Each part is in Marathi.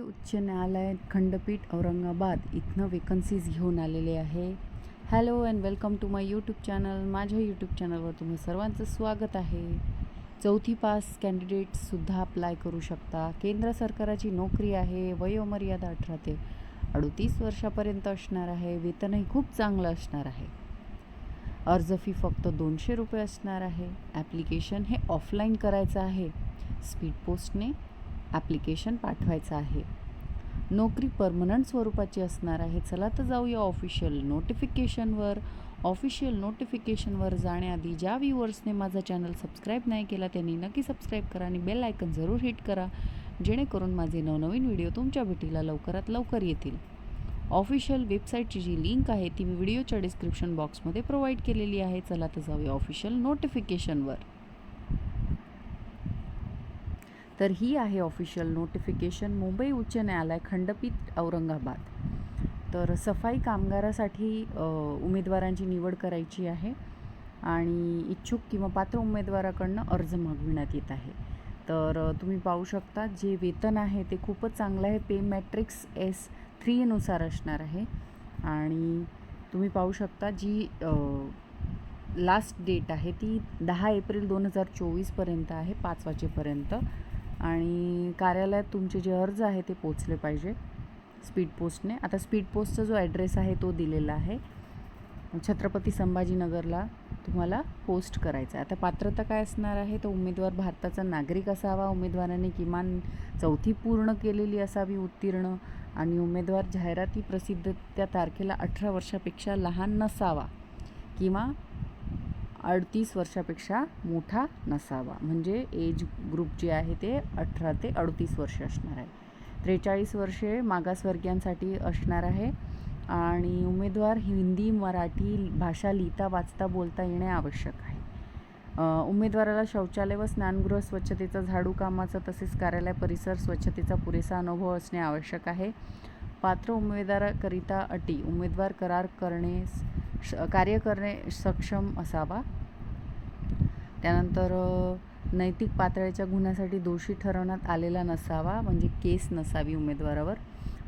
उच्च न्यायालय खंडपीठ औरंगाबाद इथनं वेकन्सीज घेऊन आलेले आहे. Hello and welcome to my YouTube channel माझ्या यूट्यूब चॅनलवर तुम्ही सर्वांचं स्वागत आहे. चौथी पास कॅन्डिडेट्ससुद्धा अप्लाय करू शकता. केंद्र सरकाराची नोकरी आहे वयोमर्यादा अठरा ते अडतीस वर्षापर्यंत असणार आहे वेतनही खूप चांगलं असणार आहे. अर्ज फी फक्त दोनशे रुपये असणार आहे. ॲप्लिकेशन हे ऑफलाईन करायचं आहे. स्पीड पोस्टने ॲप्लिकेशन पाठवायचं आहे. नोकरी परमनंट स्वरूपाची असणार आहे. चला तर जाऊया ऑफिशियल नोटिफिकेशनवर ऑफिशियल नोटिफिकेशनवर जाण्याआधी ज्या व्ह्यूवर्सने माझा चॅनल सबस्क्राईब नाही केला त्यांनी नक्की सबस्क्राईब करा आणि बेल आयकन जरूर हिट करा जेणेकरून माझे नवनवीन व्हिडिओ तुमच्या भेटीला लवकरात लवकर येतील. ऑफिशियल वेबसाईटची जी लिंक आहे ती मी व्हिडिओच्या डिस्क्रिप्शन बॉक्समध्ये प्रोव्हाइड केलेली आहे. चला तर जाऊया ऑफिशियल नोटिफिकेशनवर तर ही आहे ऑफिशियल नोटिफिकेशन मुंबई उच्च न्यायालय खंडपीठ औरंगाबाद. तर सफाई कामगारासाठी उमेदवारांची निवड करायची आहे आणि इच्छुक किंवा पात्र उमेदवाराकडनं अर्ज मागविण्यात येत आहे. तर तुम्ही पाहू शकता जे वेतन आहे ते खूपच चांगलं आहे. पे मॅट्रिक्स एस थ्रीनुसार असणार आहे. आणि तुम्ही पाहू शकता जी लास्ट डेट आहे ती दहा एप्रिल दोन हजार चोवीसपर्यंत आहे पाच वाजेपर्यंत. आणि कार्यालयात तुमचे जे अर्ज आहे ते पोचले पाहिजे स्पीड पोस्टने. आता स्पीड पोस्टचा जो ॲड्रेस आहे तो दिलेला आहे. छत्रपती संभाजीनगरला तुम्हाला पोस्ट करायचं आहे. आता पात्रता काय असणार आहे? तर उमेदवार भारताचा नागरिक असावा उमेदवाराने किमान चौथी पूर्ण केलेली असावी उत्तीर्ण आणि उमेदवार जाहिराती प्रसिद्ध त्या तारखेला अठरा वर्षापेक्षा लहान नसावा किंवा अडतीस वर्षापेक्षा मोठा नसावा. म्हणजे एज ग्रुप जे आहे ते अठरा ते अडतीस वर्ष असणार आहे. त्रेचाळीस वर्षे मागासवर्गीयांसाठी असणार आहे. आणि उमेदवार हिंदी मराठी भाषा लिहिता वाचता बोलता येणे आवश्यक आहे. उमेदवाराला शौचालय व स्नानगृह स्वच्छतेचा झाडू कामाचा तसेच कार्यालय परिसर स्वच्छतेचा पुरेसा अनुभव असणे आवश्यक आहे. पात्र उमेदवाराकरिता अटी उमेदवार करार करणे कार्य करणे सक्षम असावा. त्यानंतर नैतिक पातळीच्या गुन्ह्यासाठी दोषी ठरवण्यात आलेला नसावा म्हणजे केस नसावी उमेदवारावर.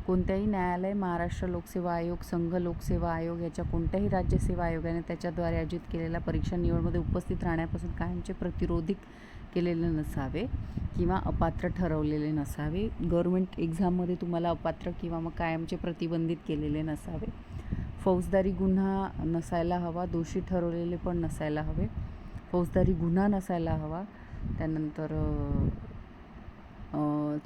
कोणत्याही न्यायालय महाराष्ट्र लोकसेवा आयोग संघ लोकसेवा आयोग याच्या कोणत्याही राज्यसेवा आयोगाने त्याच्याद्वारे आयोजित केलेल्या परीक्षा निवडमध्ये उपस्थित राहण्यापासून कायमचे प्रतिरोधिक केलेले नसावे किंवा अपात्र ठरवलेले नसावे. गव्हर्मेंट एक्झाममध्ये तुम्हाला अपात्र किंवा मग कायमचे प्रतिबंधित केलेले नसावे. फौजदारी गुन्हा नसायला हवा दोषी ठरवलेले पण नसायला हवे. फौजदारी गुन्हा नसायला हवा. त्यानंतर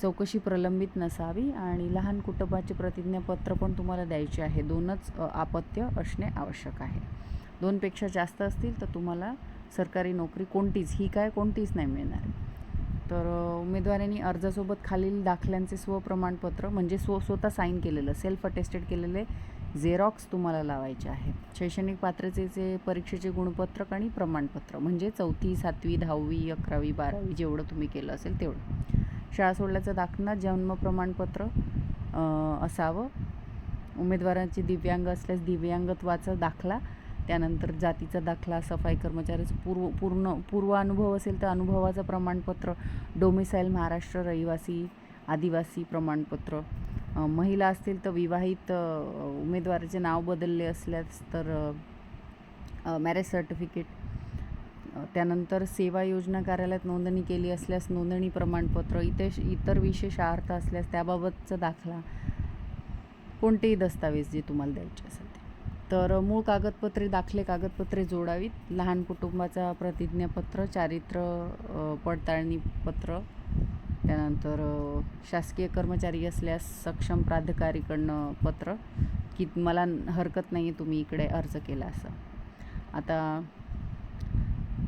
चौकशी प्रलंबित नसावी आणि लहान कुटुंबाचे प्रतिज्ञापत्र पण तुम्हाला द्यायचे आहे. दोनच आपत्य असणे आवश्यक आहे. दोनपेक्षा जास्त असतील तर तुम्हाला सरकारी नोकरी कोणतीच ही काय कोणतीच नाही मिळणार. तर उमेदवारांनी अर्जासोबत खालील दाखल्यांचे स्वप्रमाणपत्र म्हणजे स्व स्वतः साईन केलेलं सेल्फ अटेस्टेड केलेले झेरॉक्स तुम्हाला लावायचे आहेत शैक्षणिक पात्रतेचे परीक्षेचे गुणपत्रक आणि प्रमाणपत्र म्हणजे चौथी सातवी दहावी अकरावी बारावी जेवढं तुम्ही केलं असेल तेवढं. शाळा सोडल्याचा दाखला जन्म प्रमाणपत्र असावं. उमेदवारांचे दिव्यांग असल्यास दिव्यांगत्वाचा दाखला त्यानंतर जातीचा दाखला सफाई कर्मचाऱ्याचं पूर्व पूर्ण पूर्व अनुभव असेल तर अनुभवाचं प्रमाणपत्र डोमिसाईल महाराष्ट्र रहिवासी आदिवासी प्रमाणपत्र महिला असतील तर विवाहित उमेदवाराचे नाव बदलले असल्यास तर मॅरेज सर्टिफिकेट त्यानंतर सेवा योजना कार्यालयात नोंदणी केली असल्यास नोंदणी प्रमाणपत्र इतर इतर विशेष अर्थ असल्यास त्याबाबतचा दाखला. कोणतेही दस्तावेज जे तुम्हाला द्यायचे असेल ते. तर मूळ कागदपत्रे दाखले कागदपत्रे जोडावीत. लहान कुटुंबाचा प्रतिज्ञापत्र चारित्र पडताळणीपत्र पडताळणी पत्र त्यानंतर शासकीय कर्मचारी असल्यास सक्षम प्राधिकारीकडनं पत्र की मला हरकत नाही आहे तुम्ही इकडे अर्ज केला असं. आता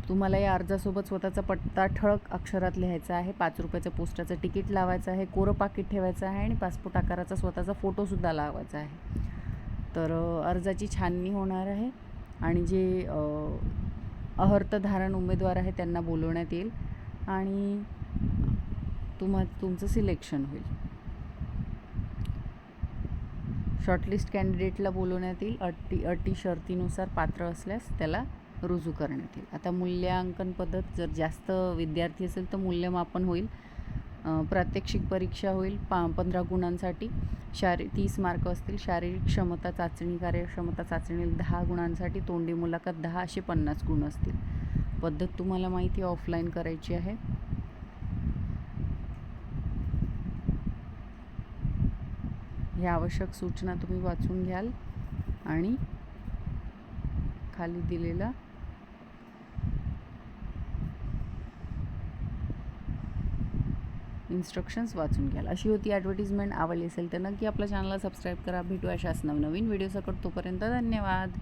तुम्हाला या अर्जासोबत स्वतःचा पत्ता ठळक अक्षरात लिहायचा आहे पाच रुपयाचं पोस्टाचं तिकीट लावायचं आहे कोरं पाकिट ठेवायचं आहे आणि पासपोर्ट आकाराचा स्वतःचा फोटोसुद्धा लावायचा आहे. तर अर्जाची छाननी होणार आहे आणि जे अहर्तधारण उमेदवार आहे त्यांना बोलवण्यात येईल आणि तुम्हा तुमचं सिलेक्शन होईल. शॉर्टलिस्ट कॅन्डिडेटला बोलवण्यात येईल. अटी अटी शर्तीनुसार पात्र असल्यास त्याला रुजू करण्यात येईल. आता मूल्यांकन पद्धत जर जास्त विद्यार्थी असेल तर मूल्यमापन होईल. प्रात्यक्षिक परीक्षा होईल. पा पंधरा गुणांसाठी शारी तीस मार्क असतील. शारीरिक क्षमता चाचणी कार्यक्षमता चाचणी दहा गुणांसाठी तोंडी मुलाखत दहा असे पन्नास गुण असतील. पद्धत तुम्हाला माहिती ऑफलाईन करायची आहे. ह्या आवश्यक सूचना तुम्ही वाचून घ्याल आणि खाली दिलेला इन्स्ट्रक्शन्स वाचून घ्याल. अशी होती ॲडव्हर्टिजमेंट आवडली असेल तर नक्की आपल्या चॅनलला सबस्क्राईब करा. भेटू अशाच नवनवीन व्हिडिओ सकट तोपर्यंत धन्यवाद.